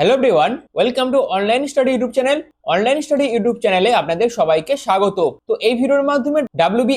Hello everyone, welcome to Online Study YouTube channel. Online study YouTube চ্যানেলে আপনাদের সবাইকে স্বাগত তো এই ভিডিওর মাধ্যমে W B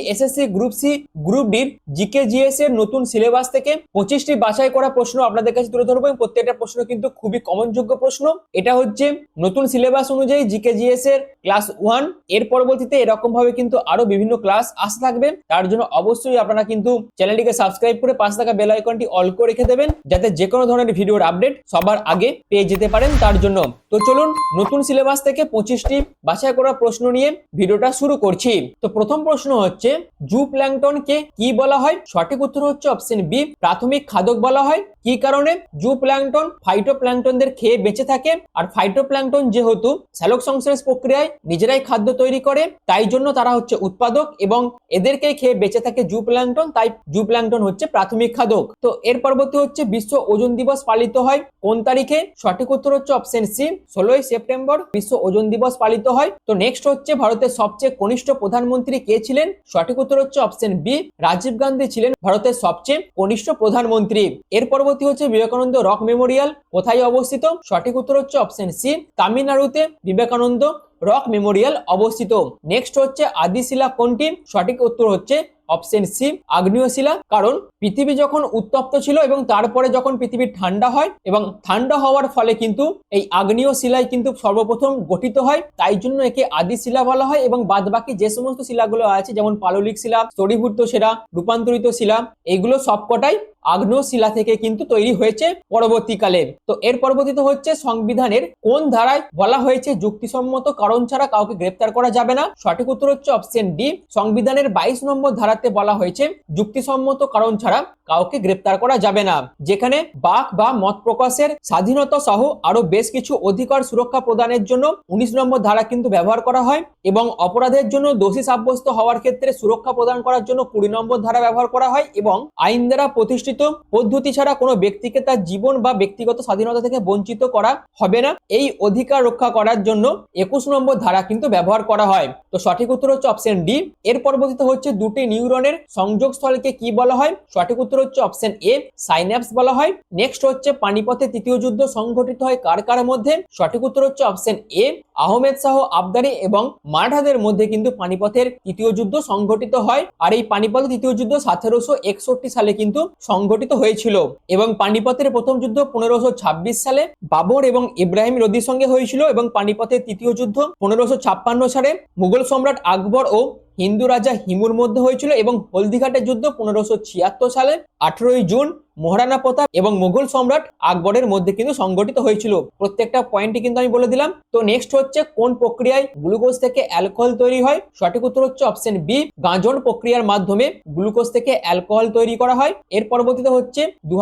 group C group ডির জিকে জিএস এর নতুন সিলেবাস থেকে পঁচিশটি বাছাই করা প্রশ্ন আপনাদের কাছে তুলে ধরবো এবং প্রত্যেকটা প্রশ্ন কিন্তু খুবই কমন যোগ্য প্রশ্ন এটা হচ্ছে নতুন সিলেবাস অনুযায়ী জিকে জিএস এর ক্লাস ওয়ান এর পরবর্তীতে এরকম ভাবে কিন্তু আরো বিভিন্ন ক্লাস আসতে থাকবে তার জন্য অবশ্যই আপনারা কিন্তু চ্যানেলটিকে সাবস্ক্রাইব করে পাশে থাকা বেল আইকনটি অল করে রেখে দেবেন যাতে যে কোনো ধরনের ভিডিওর আপডেট সবার আগে পেয়ে যেতে পারেন তার জন্য তো চলুন নতুন সিলেবাস থেকে পঁচিশটি বাছাই করা প্রশ্ন নিয়ে ভিডিওটা শুরু করছি তো প্রথম প্রশ্ন হচ্ছে জু প্ল্যাংটনকে কি বলা হয় সঠিক উত্তর হচ্ছে অপশন বি প্রাথমিক খাদক বলা হয় কি কারণে জু প্ল্যাংটন ফাইটো প্ল্যাংটনদের খেয়ে বেঁচে থাকে আর ফাইটো প্ল্যাংটন যেহেতু স্যালোক সংশ্লেষ প্রক্রিয়ায় নিজেরাই খাদ্য তৈরি করে তাই জন্য তারা হচ্ছে উৎপাদক এবং এদেরকে খেয়ে বেঁচে থাকে জু প্ল্যাংটন তাই জু প্ল্যাংটন হচ্ছে প্রাথমিক খাদক তো এর পরবর্তী হচ্ছে বিশ্ব ওজন দিবস পালিত হয় কোন তারিখে সঠিক উত্তর হচ্ছে অপশন সি ষোলোই সেপ্টেম্বর বিশ্ব ওজন দিবস পালিত হয় তো নেক্সট হচ্ছে ভারতের সবচেয়ে কনিষ্ঠ প্রধানমন্ত্রী কে ছিলেন সঠিক উত্তর হচ্ছে অপশন বি রাজীব গান্ধী ছিলেন ভারতের সবচেয়ে কনিষ্ঠ প্রধানমন্ত্রী এর পরবর্তী হচ্ছে বিবেকানন্দ রক মেমোরিয়াল কোথায় অবস্থিত সঠিক উত্তর হচ্ছে অপশন সি তামিলনাড়ুতে বিবেকানন্দ রক মেমোরিয়াল অবস্থিত নেক্সট হচ্ছে আদিশিলা কোনটি সঠিক উত্তর হচ্ছে অপশন সি আগ্নেয় শিলা কারণ পৃথিবী যখন উত্তপ্ত ছিল এবং তারপরে যখন পৃথিবী ঠান্ডা হয় এবং ঠান্ডা হওয়ার ফলে কিন্তু এই আগ্নেয় শিলায় কিন্তু সর্বপ্রথম গঠিত হয় তাই জন্য একে আদি শিলা বলা হয় এবং বাদ বাকি যে সমস্ত শিলাগুলো আছে যেমন পাললিক শিলা স্তরীভূত শিলা রূপান্তরিত শিলা এগুলো সবকটাই আগ্নেয় শিলা থেকে কিন্তু তৈরি হয়েছে পরবর্তীকালে তো এর পরবর্তীতে হচ্ছে সংবিধানের কোন ধারায় বলা হয়েছে যুক্তিসম্মত কারণ ছাড়া কাউকে গ্রেপ্তার করা যাবে না সঠিক উত্তর হচ্ছে অপশন ডি সংবিধানের বাইশ নম্বর ধারা বাড়াতে বলা হয়েছে যুক্তিসম্মত কারণ ছাড়া কাউকে গ্রেপ্তার করা যাবে না যেখানে বাক বা মত প্রকাশের স্বাধীনতা সহ আরো বেশ কিছু অধিকার সুরক্ষা প্রদানের জন্য উনিশ নম্বর ধারা কিন্তু ব্যবহার করা হয় এবং অপরাধের জন্য দোষী সাব্যস্ত হওয়ার ক্ষেত্রে সুরক্ষা প্রদান করার জন্য কুড়ি নম্বর ধারা ব্যবহার করা হয় এবং আইন দ্বারা প্রতিষ্ঠিত পদ্ধতি ছাড়া কোনো ব্যক্তিকে তার জীবন বা ব্যক্তিগত স্বাধীনতা থেকে বঞ্চিত করা হবে না এই অধিকার রক্ষা করার জন্য একুশ নম্বর ধারা কিন্তু ব্যবহার করা হয় তো সঠিক উত্তর হচ্ছে অপশন ডি এর পরবর্তীতে হচ্ছে দুটি নিউ নিউরনের সংযোগস্থলকে কি বলা হয় সঠিক উত্তর হচ্ছে অপশন এ সাইন্যাপস বলা হয় নেক্সট হচ্ছে পানিপথে তৃতীয় যুদ্ধ সংঘটিত হয় কার কার মধ্যে সঠিক উত্তর হচ্ছে অপশন এ আহমেদ শাহ আবদারি এবং মারাঠাদের মধ্যে কিন্তু পানিপথের তৃতীয় যুদ্ধ সংঘটিত হয় আর এই পানিপথের তৃতীয় যুদ্ধ সতেরোশো একষট্টি সালে কিন্তু সংঘটিত হয়েছিল এবং পানিপথের প্রথম যুদ্ধ পনেরোশো ছাব্বিশ সালে বাবর এবং ইব্রাহিম রদির সঙ্গে হয়েছিল এবং পানিপথের তৃতীয় যুদ্ধ পনেরোশো ছাপ্পান্ন সালে মুঘল সম্রাট আকবর ও হিন্দু রাজা হিমুর মধ্যে হয়েছিল এবং হলদিঘাটের যুদ্ধ পনেরোশো ছিয়াত্তর সালের আঠেরোই জুন মহারানা প্রতাপ এবং মুঘল সম্রাট আকবরের মধ্যে কিন্তু সংগঠিত হয়েছিল প্রত্যেকটা পয়েন্টই কিন্তু আমি বলে দিলাম তো নেক্সট হচ্ছে কোন প্রক্রিয়ায় গ্লুকোজ থেকে অ্যালকোহল তৈরি হয় সঠিক উত্তর হচ্ছে অপশন বি গাঁজন প্রক্রিয়ার মাধ্যমে গ্লুকোজ থেকে অ্যালকোহল তৈরি করা হয় এর পরবর্তীতে হচ্ছে দু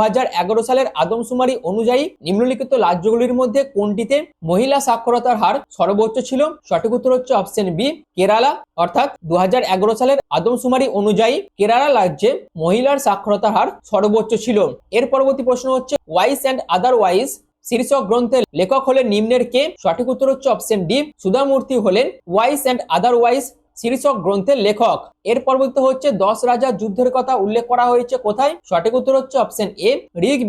সালের আদমশুমারি অনুযায়ী নিম্নলিখিত রাজ্যগুলির মধ্যে কোনটিতে মহিলা সাক্ষরতার হার সর্বোচ্চ ছিল সঠিক উত্তর হচ্ছে অপশন বি কেরালা অর্থাৎ দু সালের আদমশুমারি অনুযায়ী কেরালা রাজ্যে মহিলার সাক্ষরতার হার সর্বোচ্চ ছিল এর পরবর্তী প্রশ্ন হচ্ছে ওয়াইস অ্যান্ড আদারওয়াইজ শীর্ষক গ্রন্থের লেখক হলেন নিম্নের কে সঠিক উত্তর হচ্ছে অপশন ডি সুধামূর্তি হলেন ওয়াইস অ্যান্ড আদারওয়াইজ শীর্ষক গ্রন্থের লেখক এর পরবর্তী হচ্ছে দশ রাজার যুদ্ধের কথা উল্লেখ করা হয়েছে কোথায় সঠিক উত্তর হচ্ছে অপশন এ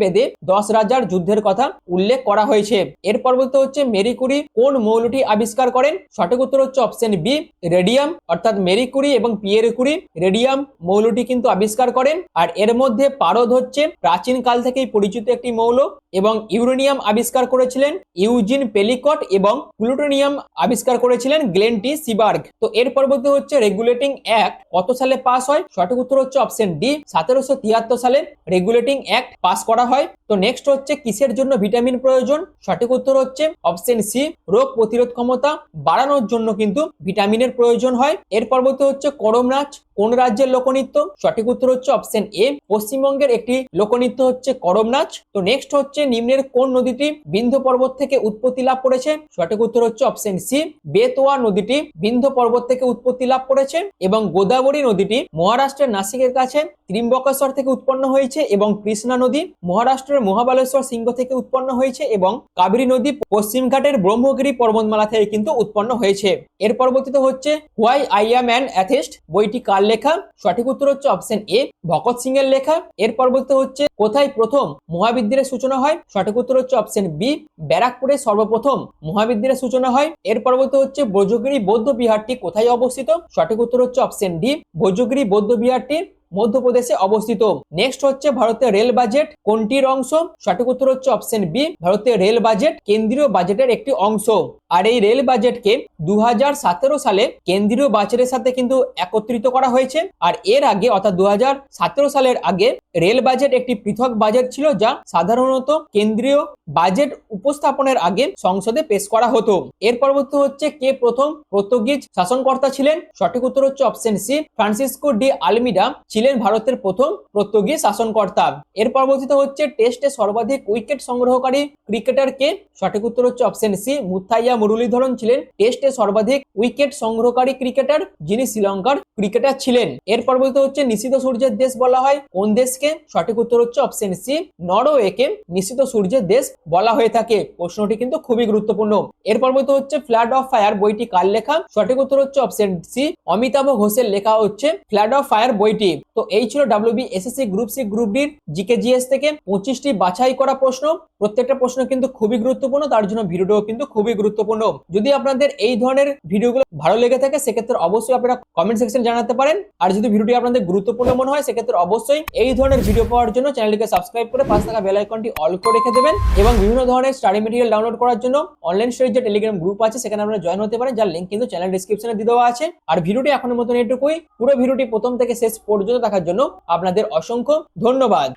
বেদে দশ রাজার যুদ্ধের কথা উল্লেখ করা হয়েছে এর পরবর্তী হচ্ছে মেরি কুরি কোন মৌলটি আবিষ্কার করেন সঠিক উত্তর হচ্ছে অপশন বি রেডিয়াম অর্থাৎ মেরি কুরি এবং পিয়ের কুরি রেডিয়াম মৌলটি কিন্তু আবিষ্কার করেন আর এর মধ্যে পারদ হচ্ছে প্রাচীনকাল থেকেই পরিচিত একটি মৌল এবং ইউরেনিয়াম আবিষ্কার করেছিলেন ইউজিন পেলিকট এবং প্লুটোনিয়াম আবিষ্কার করেছিলেন গ্লেনটি সিবার্গ তো এর পরবর্তী পরবর্তী হচ্ছে রেগুলেটিং অ্যাক্ট কত সালে পাস হয় সঠিক উত্তর হচ্ছে অপশন ডি সতেরোশো তিয়াত্তর সালে রেগুলেটিং অ্যাক্ট পাস করা হয় তো নেক্সট হচ্ছে কিসের জন্য ভিটামিন প্রয়োজন সঠিক উত্তর হচ্ছে অপশন সি রোগ প্রতিরোধ ক্ষমতা বাড়ানোর জন্য কিন্তু ভিটামিনের প্রয়োজন হয় এর পরবর্তী হচ্ছে নাচ কোন রাজ্যের লোকনৃত্য সঠিক উত্তর হচ্ছে অপশন এ পশ্চিমবঙ্গের একটি লোকনৃত্য হচ্ছে করম নাচ তো নেক্সট হচ্ছে নিম্নের কোন নদীটি বিন্ধ্য পর্বত থেকে উৎপত্তি লাভ করেছে সঠিক উত্তর হচ্ছে অপশন সি বেতোয়া নদীটি বিন্ধ্য পর্বত থেকে উৎপত্তি লাভ করেছে এবং গোদাবরী নদীটি মহারাষ্ট্রের নাসিকের কাছে ত্রিম্বকেশ্বর থেকে উৎপন্ন হয়েছে এবং কৃষ্ণা নদী মহারাষ্ট্রের মহাবালেশ্বর সিংহ থেকে উৎপন্ন হয়েছে এবং কাবেরী নদী পশ্চিমঘাটের ব্রহ্মগিরি পর্বতমালা থেকে কিন্তু উৎপন্ন হয়েছে এর পরবর্তীতে হচ্ছে why I am an atheist বইটি কার লেখা সঠিক উত্তর হচ্ছে অপশন এ ভগৎ সিং এর লেখা এর পরবর্তীতে হচ্ছে কোথায় প্রথম মহাবিদ্যালয়ের সূচনা হয় সঠিক উত্তর হচ্ছে অপশন বি ব্যারাকপুরে সর্বপ্রথম মহাবিদ্যালয়ের সূচনা হয় এর পরবর্তী হচ্ছে বৈজগিরি বৌদ্ধ বিহারটি কোথায় অবস্থিত সঠিক উত্তর হচ্ছে অপশন ডি বৈজগিরি বৌদ্ধ বিহারটি মধ্যপ্রদেশে অবস্থিত নেক্সট হচ্ছে ভারতের রেল বাজেট কোনটির অংশ সঠিক উত্তর হচ্ছে অপশন বি ভারতের রেল বাজেট কেন্দ্রীয় বাজেটের একটি অংশ আর এই রেল বাজেটকে দু সালে কেন্দ্রীয় বাজেটের সাথে কিন্তু একত্রিত করা হয়েছে আর এর আগে অর্থাৎ দু সালের আগে রেল বাজেট একটি পৃথক বাজেট ছিল যা সাধারণত কেন্দ্রীয় বাজেট উপস্থাপনের আগে সংসদে পেশ করা হতো এর পরবর্তী হচ্ছে কে প্রথম পর্তুগিজ শাসনকর্তা ছিলেন সঠিক উত্তর হচ্ছে option C Francisco de Almeida ছিলেন ছিলেন ভারতের প্রথম প্রত্যগী শাসনকর্তা এর পরবর্তীত হচ্ছে টেস্টে সর্বাধিক উইকেট সংগ্রহকারী ক্রিকেটার কে সঠিক উত্তর হচ্ছে অপশন সি মুথাইয়া মুরলীধরন ছিলেন টেস্টে সর্বাধিক উইকেট সংগ্রহকারী ক্রিকেটার যিনি শ্রীলঙ্কার ক্রিকেটার ছিলেন এর পরবর্তীত হচ্ছে নিশিত সূর্যের দেশ বলা হয় কোন দেশকে সঠিক উত্তর হচ্ছে অপশন সি নরওয়েকে নিশিত সূর্যের দেশ বলা হয়ে থাকে প্রশ্নটি কিন্তু খুবই গুরুত্বপূর্ণ এর পরবর্তীত হচ্ছে ফ্ল্যাড অফ ফায়ার বইটি কার লেখা সঠিক উত্তর হচ্ছে অপশন সি অমিতাভ ঘোষের লেখা হচ্ছে ফ্ল্যাড অফ ফায়ার বইটি তো এই ছিল WB SSC group C group ডির জিকে জিএস থেকে পঁচিশটি বাছাই করা প্রশ্ন প্রত্যেকটা প্রশ্ন কিন্তু খুবই গুরুত্বপূর্ণ তার জন্য ভিডিওটাও কিন্তু খুবই গুরুত্বপূর্ণ যদি আপনাদের এই ধরনের ভিডিওগুলো ভালো লেগে থাকে সেক্ষেত্রে অবশ্যই আপনারা কমেন্ট সেকশন জানাতে পারেন আর যদি ভিডিওটি আপনাদের গুরুত্বপূর্ণ মনে হয় সেক্ষেত্রে অবশ্যই এই ধরনের ভিডিও পাওয়ার জন্য চ্যানেলটিকে সাবস্ক্রাইব করে পাশে থাকা বেল আইকনটি অল করে রেখে দেবেন এবং বিভিন্ন ধরনের স্টাডি মেটেরিয়াল ডাউনলোড করার জন্য অনলাইন স্টোরির যে টেলিগ্রাম গ্রুপ আছে সেখানে আপনারা জয়েন হতে পারেন যার লিঙ্ক কিন্তু চ্যানেল ডিসক্রিপশনে দিয়ে দেওয়া আছে আর ভিডিওটি এখনের মতন এটুকুই পুরো ভিডিওটি প্রথম থেকে শেষ পর্যন্ত দেখার জন্য আপনাদের অসংখ্য ধন্যবাদ